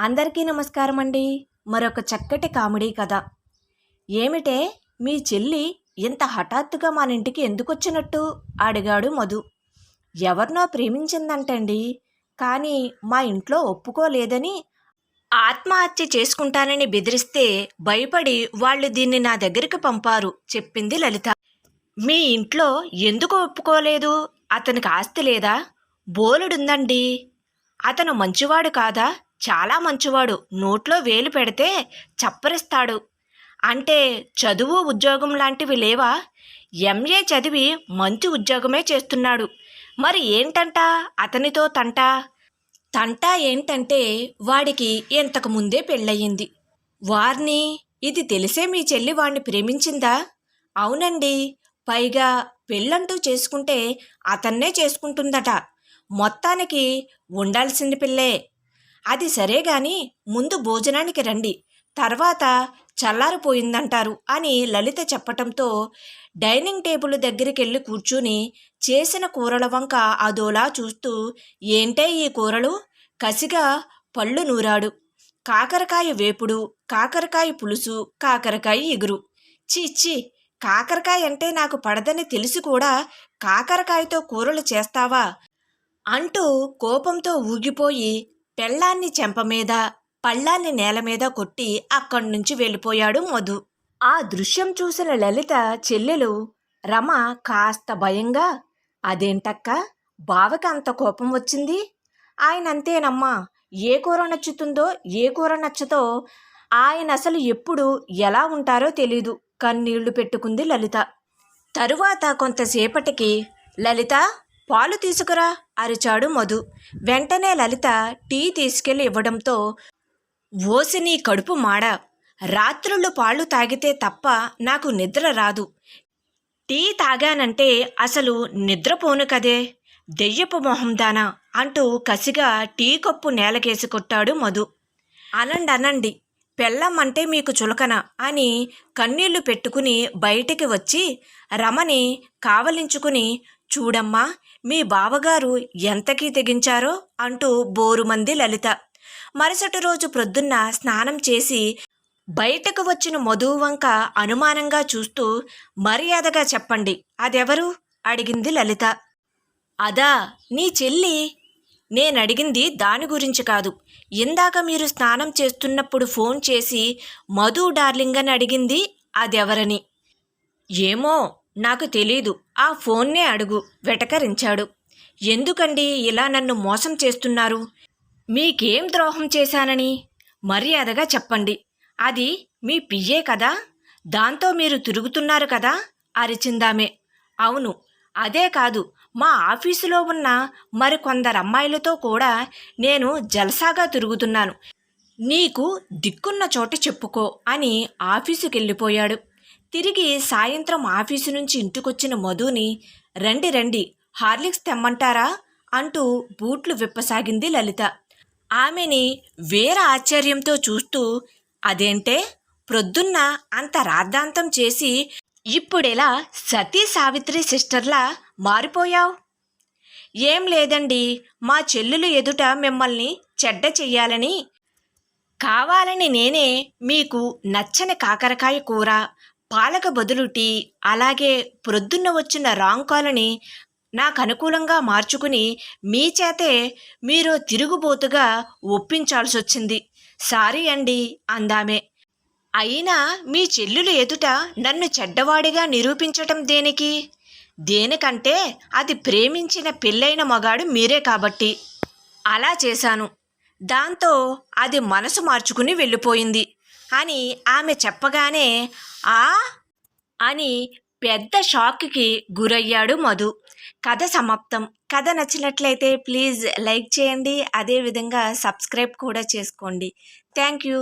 అందరికీ నమస్కారం అండి. మరొక చక్కటి కామెడీ కథ. ఏమిటే మీ చెల్లి ఇంత హఠాత్తుగా మన ఇంటికి ఎందుకు వచ్చినట్టు? అడిగాడు మధు. ఎవరినో ప్రేమించిందంటండి. కానీ మా ఇంట్లో ఒప్పుకోలేదని ఆత్మహత్య చేసుకుంటానని బెదిరిస్తే భయపడి వాళ్ళు దీన్ని నా దగ్గరికి పంపారు చెప్పింది లలిత. మీ ఇంట్లో ఎందుకు ఒప్పుకోలేదు? అతనికి ఆస్తి లేదా? బోలెడుందండి. అతను మంచివాడు కాదా? చాలా మంచివాడు. నోట్లో వేలు పెడితే చప్పరిస్తాడు. అంటే చదువు ఉద్యోగం లాంటివి లేవా? ఎంఏ చదివి మంచి ఉద్యోగమే చేస్తున్నాడు. మరి ఏంటంట? అతనితో తంట? తంట ఏంటంటే వాడికి ఇంతకు ముందే పెళ్ళయింది. వారిని ఇది తెలిసే మీ చెల్లి వాణ్ణి ప్రేమించిందా? అవునండి. పైగా పెళ్ళంటూ చేసుకుంటే అతన్నే చేసుకుంటుందట. మొత్తానికి ఉండాల్సింది పిల్లే. అది సరే గాని ముందు భోజనానికి రండి. తర్వాత చల్లారిపోయిందంటారు అని లలిత చెప్పటంతో డైనింగ్ టేబుల్ దగ్గరికి వెళ్ళి కూర్చుని చేసిన కూరల వంక అదోలా చూస్తూ ఏంటే ఈ కూరలు? కసిగా పళ్ళు నూరాడు. కాకరకాయ వేపుడు కాకరకాయ పులుసు కాకరకాయ ఎగురు. చీచి కాకరకాయ అంటే నాకు పడదని తెలిసి కూడా కాకరకాయతో కూరలు చేస్తావా? అంటూ కోపంతో ఊగిపోయి పెళ్ళాన్ని చెంప మీద పళ్ళాన్ని నేల మీద కొట్టి అక్కడి నుంచి వెళ్ళిపోయాడు మధు. ఆ దృశ్యం చూసిన లలిత చెల్లెలు రమ కాస్త భయంగా అదేంటక్క? బావకి అంత కోపం వచ్చింది? ఆయన అంతేనమ్మా ఏ కూర నచ్చుతుందో ఏ కూర నచ్చుతో ఆయన అసలు ఎప్పుడు ఎలా ఉంటారో తెలీదు కన్నీళ్ళు పెట్టుకుంది లలిత. తరువాత కొంతసేపటికి లలిత పాలు తీసుకురా. అరిచాడు మధు. వెంటనే లలిత టీ తీసుకెళ్ళి ఇవ్వడంతో ఓసి నీ కడుపు మాడ. రాత్రుళ్ళు పాలు తాగితే తప్ప నాకు నిద్ర రాదు. టీ తాగానంటే అసలు నిద్రపోను కదే. దెయ్యపు మొహం దానా అంటూ కసిగా టీ కప్పు నేలకేసి కొట్టాడు మధు. అనండి అనండి. పెళ్ళం అంటే మీకు చులకన అని కన్నీళ్ళు పెట్టుకుని బయటికి వచ్చి రమని కావలించుకుని చూడమ్మా మీ బావగారు ఎంతకీ తెగించారో అంటూ బోరుమంది లలిత. మరుసటి రోజు ప్రొద్దున్న స్నానం చేసి బయటకు వచ్చిన మధువంక వంక అనుమానంగా చూస్తూ మర్యాదగా చెప్పండి అదెవరు? అడిగింది లలిత. అదా నీ చెల్లి? నేనడిగింది దాని గురించి కాదు. ఇందాక మీరు స్నానం చేస్తున్నప్పుడు ఫోన్ చేసి మధు డార్లింగ్ అని అడిగింది అదెవరని. ఏమో నాకు తెలీదు. ఆ ఫోన్నే అడుగు. వెటకరించాడు. ఎందుకండి ఇలా నన్ను మోసం చేస్తున్నారు? మీకేం ద్రోహం చేశానని? మర్యాదగా చెప్పండి. అది మీ పియ్యే కదా? దాంతో మీరు తిరుగుతున్నారు కదా? అరిచిందామే. అవును. అదే కాదు. మా ఆఫీసులో ఉన్న మరికొందరు అమ్మాయిలతో కూడా నేను జలసాగా తిరుగుతున్నాను. నీకు దిక్కున్న చోట చెప్పుకో అని ఆఫీసుకి వెళ్ళిపోయాడు తిరిగి సాయంత్రం ఆఫీసు నుంచి ఇంటికొచ్చిన మధుని రండి రండి హార్లిక్స్ తెమ్మంటారా? అంటూ బూట్లు విప్పసాగింది లలిత. ఆమెని వేర ఆశ్చర్యంతో చూస్తూ అదేంటే ప్రొద్దున్న అంత రాద్ధాంతం చేసి ఇప్పుడెలా సతీ సావిత్రి సిస్టర్లా మారిపోయావు? ఏం లేదండి మా చెల్లులు ఎదుట మిమ్మల్ని చెడ్డ చెయ్యాలని. కావాలని నేనే మీకు నచ్చని కాకరకాయ కూర పాలక బదులు టీ అలాగే ప్రొద్దున్న వచ్చిన రాంగ్ కాలని నాకు అనుకూలంగా మార్చుకుని మీ చేతే మీరు తిరుగుబోతుగా ఒప్పించాల్సి వచ్చింది సారీ అండి అందామే. అయినా మీ చెల్లులు ఎదుట నన్ను చెడ్డవాడిగా నిరూపించటం దేనికి? దేనికంటే అది ప్రేమించిన పెళ్ళైన మగాడు మీరే కాబట్టి. అలా చేశాను. దాంతో అది మనసు మార్చుకుని వెళ్ళిపోయింది. అని ఆమె చెప్పగానే ఆ అని పెద్ద షాక్కి గురయ్యాడు మధు. కథ సమాప్తం. కథ నచ్చినట్లయితే ప్లీజ్ లైక్ చేయండి. అదేవిధంగా సబ్స్క్రైబ్ కూడా చేసుకోండి. Thank you.